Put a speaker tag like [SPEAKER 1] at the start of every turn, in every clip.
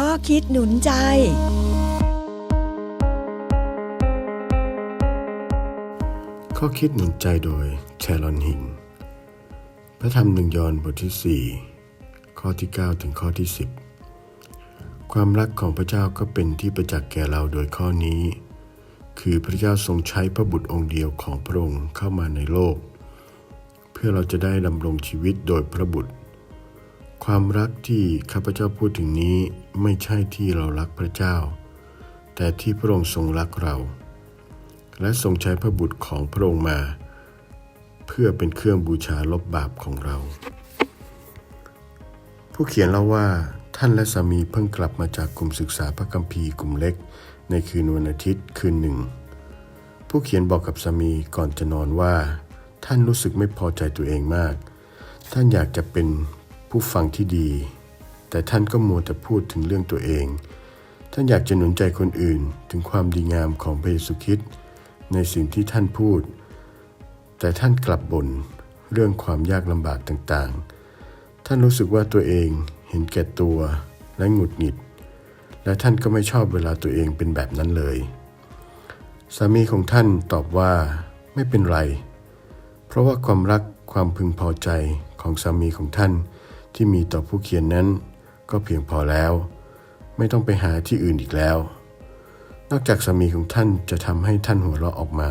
[SPEAKER 1] ข้อคิดหนุนใจ
[SPEAKER 2] ข้อคิดหนุนใจโดยแชลอนหิงพระธรรมหนึ่งยอนบทที่ 4 ข้อที่ 9 ถึงข้อที่ 10 ความรักของพระเจ้าก็เป็นที่ประจักษ์แก่เราโดยข้อนี้ คือพระเจ้าทรงใช้พระบุตรองค์เดียวของพระองค์เข้ามาในโลก เพื่อเราจะได้ดำรงชีวิตโดยพระบุตร ความรักที่ข้าพเจ้าพูดถึงนี้ไม่ใช่ที่เรารักพระเจ้า แต่ที่พระองค์ทรงรักเรา และทรงใช้พระบุตรของพระองค์มา เพื่อเป็นเครื่องบูชาลบบาปของเรา ผู้เขียนเล่าว่าท่านและสามีเพิ่งกลับมาจากกลุ่มศึกษาพระคัมภีร์กลุ่มเล็ก ในคืนวันอาทิตย์คืนหนึ่ง ผู้เขียนบอกกับสามีก่อนจะนอนว่า ท่านรู้สึกไม่พอใจตัวเองมาก ท่านอยากจะเป็น ผู้ฟังที่ดี แต่ท่านก็มัวแต่พูดถึงเรื่องตัวเอง ท่านอยากจะหนุนใจคนอื่นถึงความดีงามของพระเยซูคริสต์ในสิ่งที่ท่านพูด แต่ท่านกลับบ่นเรื่องความยากลำบากต่างๆ ท่านรู้สึกว่าตัวเองเห็นแก่ตัวและหงุดหงิด และท่านก็ไม่ชอบเวลาตัวเองเป็นแบบนั้นเลย สามีของท่านตอบว่าไม่เป็นไร เพราะว่าความรักความพึงพอใจของสามีของท่าน ที่มีต่อผู้เขียนนั้น ก็เพียงพอแล้ว ไม่ต้องไปหาที่อื่นอีกแล้ว นอกจากสามีของท่านจะทำให้ท่านหัวเราะออกมา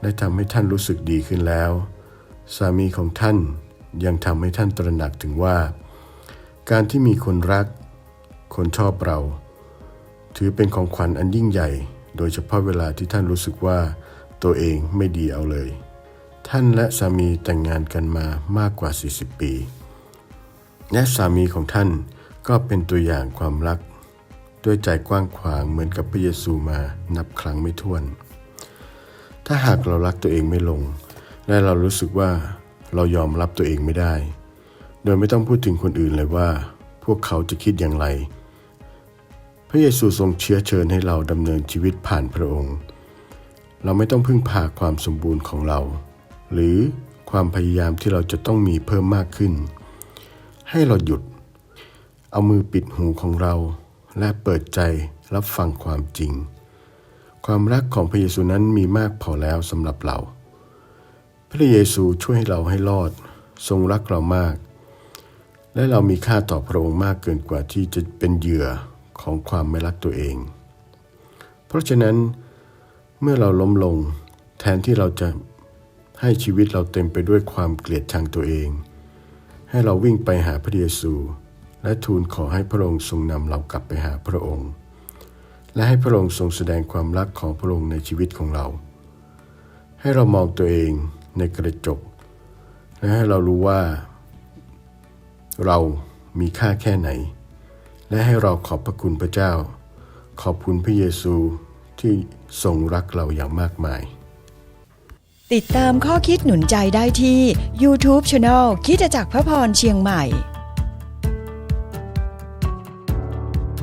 [SPEAKER 2] และทำให้ท่านรู้สึกดีขึ้นแล้ว สามีของท่านยังทำให้ท่านตระหนักถึงว่า การที่มีคนรัก คนชอบเรา ถือเป็นของขวัญอันยิ่งใหญ่ โดยเฉพาะเวลาที่ท่านรู้สึกว่าตัวเองไม่ดีเอาเลย ท่านและสามีแต่งงานกันมามากกว่า 40 ปี และสามีของท่านก็เป็นตัวอย่างความรัก ด้วยใจกว้างขวางเหมือนกับพระเยซูมานับครั้งไม่ถ้วน ถ้าหากเรารักตัวเองไม่ลง และเรารู้สึกว่าเรายอมรับตัวเองไม่ได้ โดยไม่ต้องพูดถึงคนอื่นเลยว่า พวกเขาจะคิดอย่างไร พระเยซูทรงเชื้อเชิญให้เราดำเนินชีวิตผ่านพระองค์ เราไม่ต้องพึ่งพาความสมบูรณ์ของเรา หรือความพยายามที่เราจะต้องมีเพิ่มมากขึ้น ให้เราหยุด เอามือปิดหูของเรา และเปิดใจรับฟังความจริง ความรักของพระเยซูนั้นมีมากพอแล้วสำหรับเรา พระเยซูช่วยให้เราให้รอด ทรงรักเรามาก และเรามีค่าต่อพระองค์มากเกินกว่าที่จะเป็นเหยื่อของความไม่รักตัวเอง เพราะฉะนั้นเมื่อเราล้มลงแทนที่เราจะให้ชีวิตเราเต็มไปด้วยความเกลียดชังตัวเอง ให้เราวิ่งไปหาพระเยซู และทูลขอให้พระองค์ทรงนำเรากลับไปหาพระองค์ และให้พระองค์ทรงแสดงความรักของพระองค์ในชีวิตของเรา ให้เรามองตัวเองในกระจก และให้เรารู้ว่า เรามีค่าแค่ไหน และให้เราขอบพระคุณพระเจ้า ขอบคุณพระเยซูที่ทรงรักเราอย่างมากมาย
[SPEAKER 1] ติดตามข้อคิดหนุนใจได้ที่ YouTube Channel คิดจากพระพรเชียงใหม่